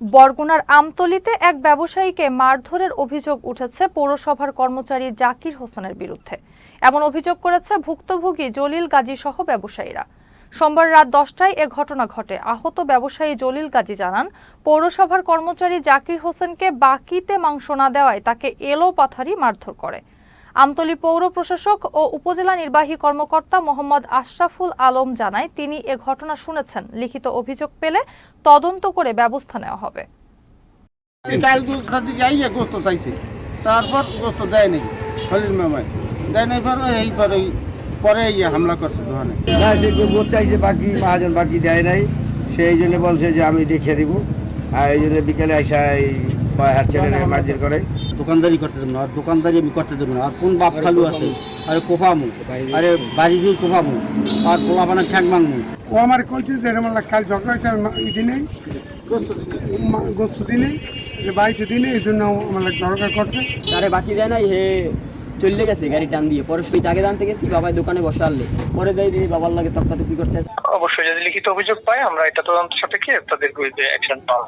বরগুনার আমতলিতে এক ব্যবসায়ীকে মারধরের অভিযোগ উঠেছে পৌরসভার কর্মচারী জাকির হোসেনের বিরুদ্ধে। এমন অভিযোগ করেছে ভুক্তভোগী জলিল গাজী সহ ব্যবসায়ীরা। সোমবার রাত দশটায় এ ঘটনা ঘটে। আহত ব্যবসায়ী জলিল গাজী জানান, পৌরসভার কর্মচারী জাকির হোসেনকে বাকিতে মাংস না দেওয়ায় তাকে এলো পাথারি মারধর করে। আমতলী পৌর প্রশাসক ও উপজেলা নির্বাহী কর্মকর্তা মোহাম্মদ আশরাফুল আলম জানায় তিনি এ ঘটনা শুনেছেন। লিখিত অভিযোগ পেলে তদন্ত করে ব্যবস্থা নেওয়া হবে। তারপর গোস্ত দেয় নাই হলির মামায়। দেয় নাই এইবার ওই পরে ইয়ে হামলা করছে দোকানে না সে গোদ চাইছে বাকি মহাজন বাকি দেয় নাই। সেই জন্য বলছে যে আমি দেখে দিব। আর এই জন্য বিকেলে আইসা এই মারধর করে? দোকানদারি করতে দেবো না আর দোকানদারি আমি করতে দেবো না। আর কোন বাপ খালু আছে? আরে কোফামু আরে বাড়ি যে কোফামু আর পোলা বানা ঠ্যাক মাংমু ও আমার কইছে যে একটা কাল ঝগড়া হয়েছে আমার দিনে গোস্ত দিনে যে বাড়িতে দিনে এই জন্য আমার দরকার করছে। তারে বাকি দেয় নাই হে চলে গেছে গাড়ি টান দিয়ে। পরে সেই জাগে জানতে গেছি বাবাই দোকানে বসে আনলে। পরে দেয় যে বাবার লাগে তক্কাতুকি করতে অবশ্যই যদি লিখিত অভিযোগ পাই আমরা এটা তদন্ত সাপেক্ষে তাদের বিরুদ্ধে অ্যাকশন পাবো।